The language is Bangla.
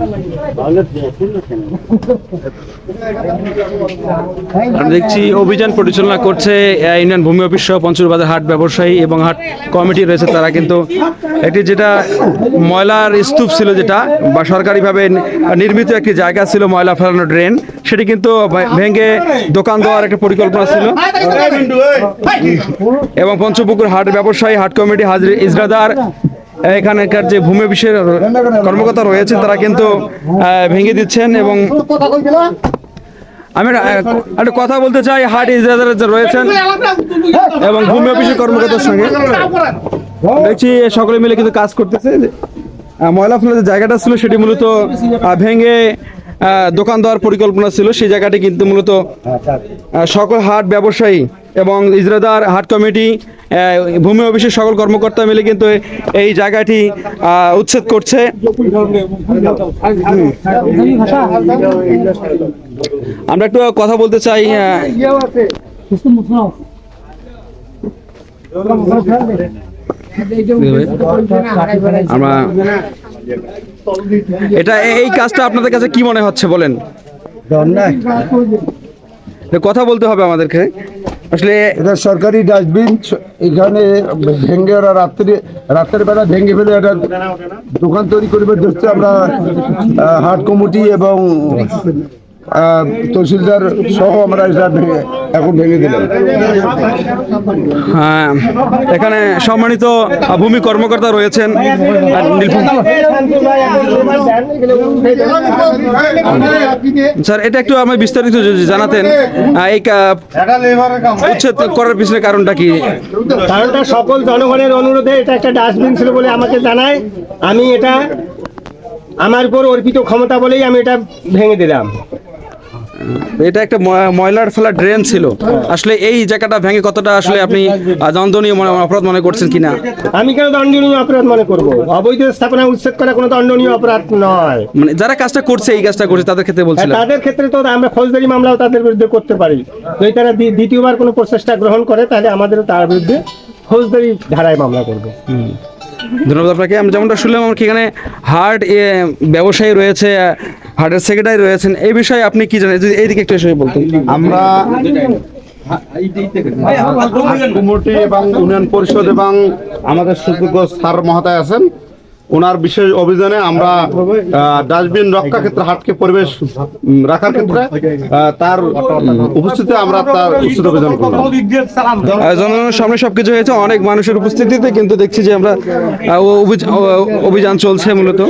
দেখেন আমরা দেখছি অভিযান পরিচালনা করছে ইউনিয়ন ভূমি অফিস সহ পঞ্চুরবাজার হাট ব্যবসায়ী এবং হাট কমিটি রয়েছে। তারা কিন্তু একটি যেটা ময়লার স্তূপ ছিল যেটা, বা সরকারিভাবে নির্মিত একটি জায়গা ছিল ময়লা ফেলানো ড্রেন। সেটি কিন্তু ভেঙে দোকান দেওয়ার একটা পরিকল্পনা ছিল। এবং পঞ্চপুকুর হাট ব্যবসায়ী, হাট কমিটি হাজির ইজরাদার এখানকার যে ভূমি অফিসের কর্মকর্তা রয়েছে তারা কিন্তু ভেঙে দিচ্ছেন এবং আমি একটা, কথা বলতে চাই হাট ইজরাদার যে রয়েছেন এবং ভূমি অফিসের কর্মকর্তার সঙ্গে। দেখছি সকলে মিলে কিন্তু কাজ করতেছে। ময়লা ফেলার যে জায়গাটা ছিল সেটি মূলত ভেঙে দোকান দেওয়ার পরিকল্পনা ছিল। সেই জায়গাটি কিন্তু মূলত সকল হাট ব্যবসায়ী এবং ইজরাদার হাট কমিটি ভূমি অফিসের সকল কর্মকর্তা মিলে কিন্তু এই জায়গাটি আহ, উচ্ছেদ করছে। আমরা একটু কথা বলতে চাই আমরা এটা এই কাজটা আপনাদের কাছে কি মনে হচ্ছে বলেন? কথা বলতে হবে আমাদেরকে। আসলে এটা সরকারি ডাস্টবিন এখানে ভেঙে ওরা রাত্রে রাত্রের বেলা ভেঙে ফেলে একটা দোকান তৈরি করবে দেখতে আমরা হাট কমিটি এবং তহসিলদার সহ আমরা এটা এখন ভেঙে দিলাম হ্যাঁ, এখানে সম্মানিত ভূমি কর্মকর্তা রয়েছেন। স্যার এটা একটু আমি বিস্তারিত যদি জানাতেন এই উচ্ছেদ করার পিছনে কারণটা কি? কারণটা সকল জনগণের অনুরোধে এটা একটা ডাস্টবিন ছিল বলে আমাকে জানায়। আমি এটা আমার উপর অর্পিত ক্ষমতা বলেই আমি এটা ভেঙে দিলাম। এটা একটা ময়লার ফেলা ড্রেন ছিল। আসলে এই জায়গাটা ভেঙে কতটা আসলে আপনি দণ্ডনীয় মনে অপরাধ মনে করছেন কিনা? আমি কেন দণ্ডনীয় অপরাধ মনে করব? অবৈধ স্থাপনা উচ্ছেদ করা কোনো দণ্ডনীয় অপরাধ নয়। মানে যারা কাজটা করছে এই কাজটা করছে তাদের ক্ষেত্রে বলছিলাম। তাদের ক্ষেত্রে তো আমরা ফৌজদারি মামলাও তাদের বিরুদ্ধে করতে পারি। যদি তারা দ্বিতীয়বার কোনো প্রচেষ্টা গ্রহণ করে তাহলে আমাদেরও তার বিরুদ্ধে ফৌজদারি ধারায় মামলা করব। ধন্যবাদ আপনাকে। আমরা যেমনটা শুনলাম আমার এখানে হার্ট ব্যবসায়ী রয়েছে, হার্টের সেক্রেটারি রয়েছেন। এই বিষয়ে আপনি কি জানেন? যদি এইদিকে একটু এসে বলতেন। আমরা কমিটি এবং ইউনিয়ন পরিষদ এবং আমাদের সুযোগ্য স্যার মহোদয় আছেন। ওনার বিশেষ অভিযানে আমরা ডাস্টবিন রক্ষা ক্ষেত্রে, হাটকে পরিবেশ রাখার ক্ষেত্রে তার উপস্থিতিতে আমরা তার উচিত অভিযান জনগণের সামনে সবকিছু হয়েছে। অনেক মানুষের উপস্থিতিতে কিন্তু দেখছি যে আমরা অভিযান চলছে মূলত।